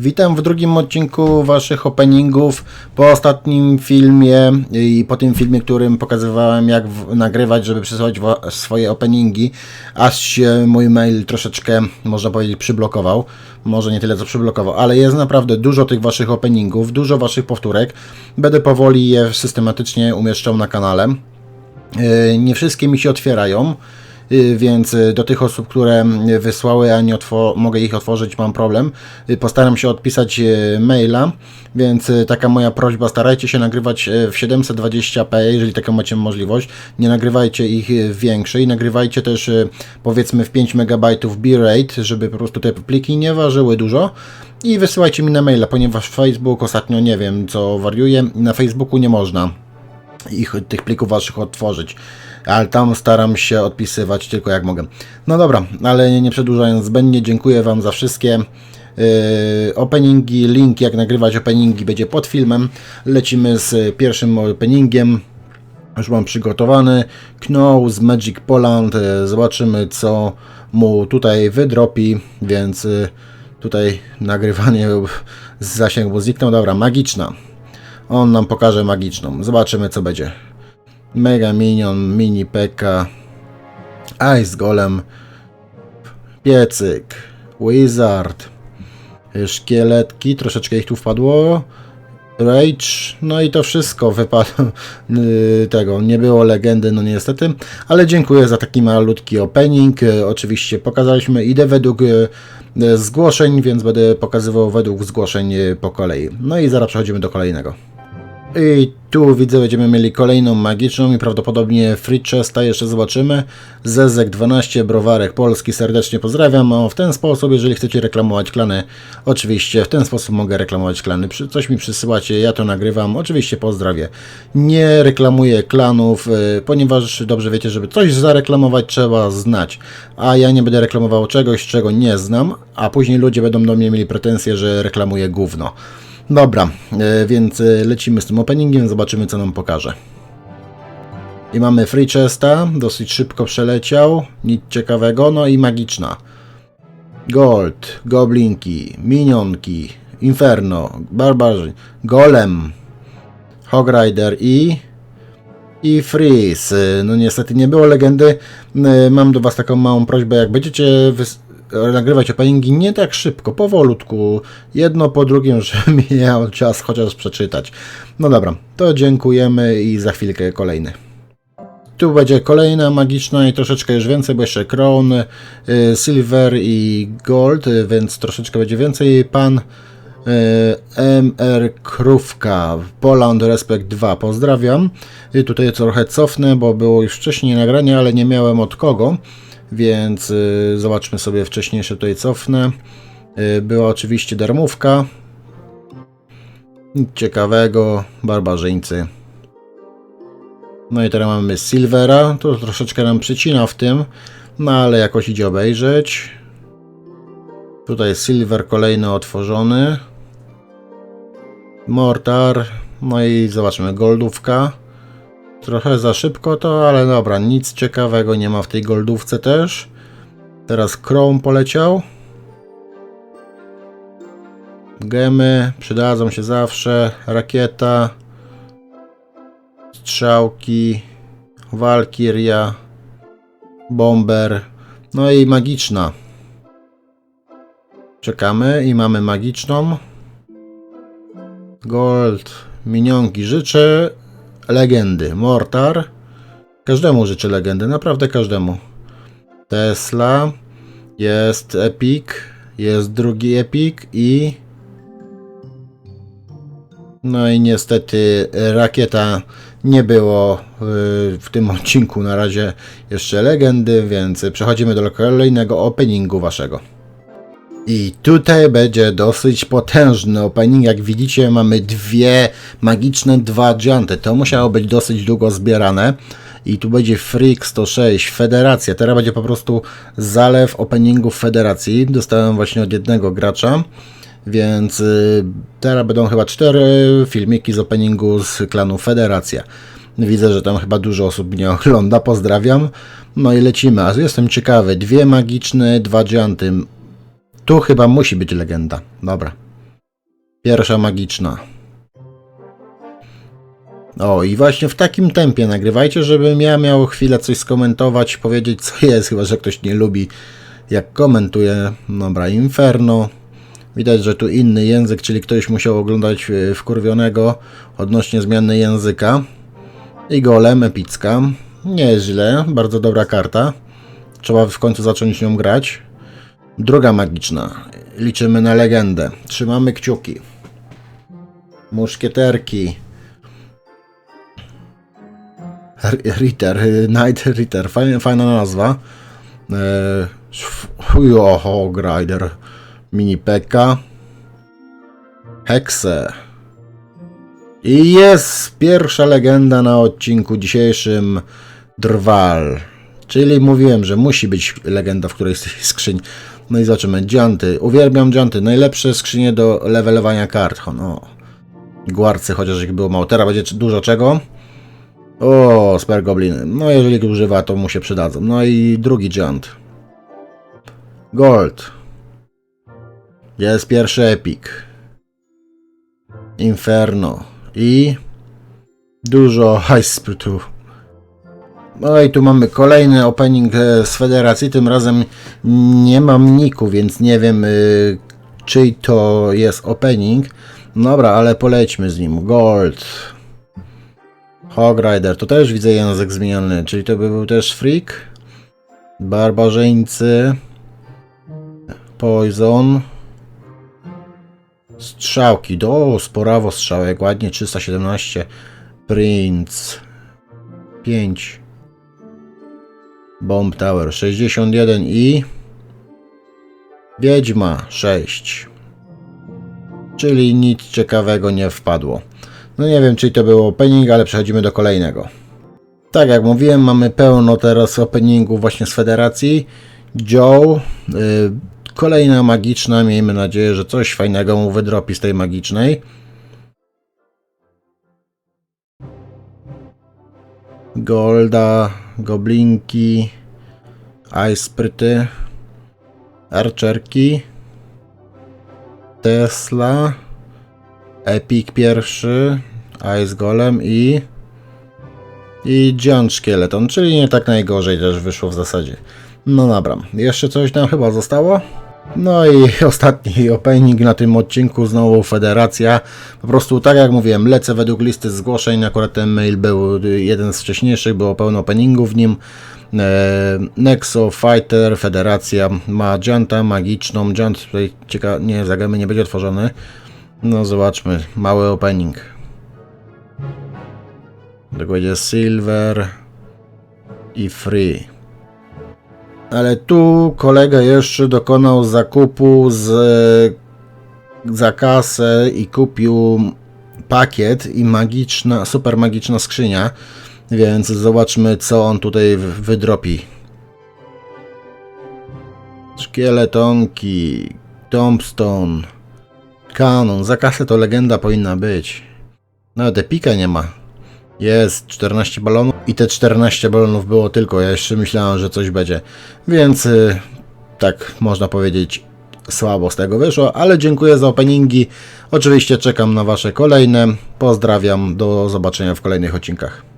Witam w drugim odcinku Waszych openingów. Po ostatnim filmie i po tym filmie, którym pokazywałem, jak nagrywać, żeby przysłać wa- swoje openingi, aż się mój mail troszeczkę, można powiedzieć, przyblokował. Może nie tyle co przyblokował, ale jest naprawdę dużo tych Waszych openingów, dużo Waszych powtórek. Będę powoli je systematycznie umieszczał na kanale. Yy, Nie wszystkie mi się otwierają, więc yy, do tych osób, które yy, wysłały, a nie mogę ich otworzyć, mam problem. Yy, Postaram się odpisać maila, więc taka moja prośba, starajcie się nagrywać w 720p, jeżeli taką macie możliwość. Nie nagrywajcie ich większej, nagrywajcie też powiedzmy w 5 MB bitrate, żeby po prostu te pliki nie ważyły dużo. I wysyłajcie mi na maila, ponieważ Facebook ostatnio nie wiem co wariuje, na Facebooku nie można ich, tych plików waszych otworzyć. Ale tam staram się odpisywać tylko jak mogę. No dobra, ale nie przedłużając zbędnie, dziękuję Wam za wszystkie yy, openingi. Link jak nagrywać openingi będzie pod filmem. Lecimy z pierwszym openingiem. Już mam przygotowany. Know z Magic Poland. Zobaczymy co mu tutaj wydropi, więc yy, tutaj nagrywanie z zasięgu zniknął. Dobra, magiczna. On nam pokaże magiczną. Zobaczymy co będzie. Mega Minion, Mini Pekka, Ice Golem, Piecyk, Wizard, Szkieletki, troszeczkę ich tu wpadło. Rage, no i to wszystko wypadło yy, tego, nie było legendy, no niestety, ale dziękuję za taki malutki opening, oczywiście pokazaliśmy, idę według yy, zgłoszeń, więc będę pokazywał według zgłoszeń po kolei. No i zaraz przechodzimy do kolejnego. I tu widzę, będziemy mieli kolejną magiczną i prawdopodobnie free chesta jeszcze zobaczymy. Zezek 12, Browarek Polski, serdecznie pozdrawiam. O, w ten sposób, jeżeli chcecie reklamować klany, oczywiście w ten sposób mogę reklamować klany. Coś mi przysyłacie, ja to nagrywam, oczywiście pozdrawię. Nie reklamuję klanów, y, ponieważ dobrze wiecie, żeby coś zareklamować trzeba znać. A ja nie będę reklamował czegoś, czego nie znam, a później ludzie będą do mnie mieli pretensje, że reklamuję gówno. Dobra, e, więc e, lecimy z tym openingiem, zobaczymy co nam pokaże. I mamy free chesta, dosyć szybko przeleciał, nic ciekawego, no i magiczna. Gold, goblinki, minionki, inferno, barbarzy, golem, hog rider i... I freeze. No niestety nie było legendy. E, Mam do Was taką małą prośbę, jak będziecie nagrywać openingi nie tak szybko, powolutku, jedno po drugim, żebym miał czas chociaż przeczytać. No dobra, to dziękujemy i za chwilkę kolejny. Tu będzie kolejna magiczna i troszeczkę już więcej, bo jeszcze Crown, y, Silver i Gold, y, więc troszeczkę będzie więcej. Pan y, MR Krówka, Poland Respect 2, pozdrawiam. I tutaj trochę cofnę, bo było już wcześniej nagranie, ale nie miałem od kogo, więc y, zobaczmy sobie wcześniejsze tutaj cofnę. Y, była oczywiście darmówka. Nic ciekawego, barbarzyńcy. No i teraz mamy Silvera, to troszeczkę nam przycina w tym, no ale jakoś idzie obejrzeć. Tutaj Silver kolejny otworzony. Mortar, no i zobaczmy, goldówka. Trochę za szybko to, ale dobra, nic ciekawego nie ma w tej goldówce też. Teraz Chrome poleciał. Gemy przydadzą się zawsze. Rakieta strzałki, walkiria, bomber, no i magiczna. Czekamy i mamy magiczną. Gold, minionki. Życzę legendy. Mortar. Każdemu życzę legendy, naprawdę każdemu. Tesla. Jest Epic. Jest drugi Epic i no i niestety rakieta nie było y, w tym odcinku na razie jeszcze legendy, więc przechodzimy do kolejnego openingu waszego. I tutaj będzie dosyć potężny opening. Jak widzicie, mamy dwie magiczne dwa gianty. To musiało być dosyć długo zbierane. I tu będzie Freak 106, Federacja. Teraz będzie po prostu zalew openingów Federacji. Dostałem właśnie od jednego gracza. Więc y, teraz będą chyba cztery filmiki z openingu z klanu Federacja. Widzę, że tam chyba dużo osób mnie ogląda. Pozdrawiam. No i lecimy. A jestem ciekawy. Dwie magiczne, dwa gianty. Tu chyba musi być legenda. Dobra. Pierwsza magiczna. O, i właśnie w takim tempie nagrywajcie, żebym ja miał chwilę coś skomentować, powiedzieć co jest, chyba że ktoś nie lubi jak komentuje. Dobra, Inferno. Widać, że tu inny język, czyli ktoś musiał oglądać e, wkurwionego odnośnie zmiany języka. I Golem, epicka. Nieźle, bardzo dobra karta. Trzeba w końcu zacząć nią grać. Druga magiczna. Liczymy na legendę. Trzymamy kciuki. Muszkieterki. Ritter, y, Night Ritter, fajna, fajna nazwa. Eee, Joho, Grider, Mini Pekka, Hexe. I jest pierwsza legenda na odcinku dzisiejszym Drwal. Czyli mówiłem, że musi być legenda w którejś z tych skrzyń. No i zobaczymy. Dzianty. Uwielbiam dzianty. Najlepsze skrzynie do levelowania kart. No. Guarcy, chociaż ich było mało. Teraz będzie dużo czego. O, Sper Gobliny. No jeżeli używa, to mu się przydadzą. No i drugi giant. Gold. Jest pierwszy epic. Inferno. I dużo high spiritu. No i tu mamy kolejny opening e, z federacji. Tym razem nie mam niku, więc nie wiem y, czyj to jest opening. Dobra, ale polećmy z nim. Gold. Hog Rider, to też widzę język zmieniony, czyli to by był też Freak. Barbarzyńcy. Poison. Strzałki, do sporawo strzałek, ładnie 317. Prince. 5. Bomb Tower 61 i Wiedźma 6. Czyli nic ciekawego nie wpadło. No nie wiem, czy to był opening, ale przechodzimy do kolejnego. Tak jak mówiłem, mamy pełno teraz openingów właśnie z Federacji. Joe, y, kolejna magiczna, miejmy nadzieję, że coś fajnego mu wydropi z tej magicznej. Golda, Goblinki, Icepryty, Archerki, Tesla, Epic pierwszy, Ice Golem i i Giant Szkieleton, czyli nie tak najgorzej też wyszło w zasadzie. No dobra, jeszcze coś tam chyba zostało? No i ostatni opening na tym odcinku, znowu Federacja. Po prostu tak jak mówiłem, lecę według listy zgłoszeń, akurat ten mail był jeden z wcześniejszych, było pełno openingów w nim. E, Nexo, Fighter, Federacja ma Gianta magiczną, Giant tutaj cieka nie, zagamy nie będzie otworzony. No zobaczmy, mały opening. Dokładnie Silver i Free. Ale tu kolega jeszcze dokonał zakupu z, za kasę i kupił pakiet i magiczna, super magiczna skrzynia. Więc zobaczmy co on tutaj wydropi. Szkieletonki, Tombstone, Kanon. Za kasę to legenda powinna być. Nawet epika nie ma. Jest 14 balonów i te 14 balonów było tylko. Ja jeszcze myślałem, że coś będzie. Więc y, tak można powiedzieć słabo z tego wyszło, ale dziękuję za openingi. Oczywiście czekam na wasze kolejne. Pozdrawiam, do zobaczenia w kolejnych odcinkach.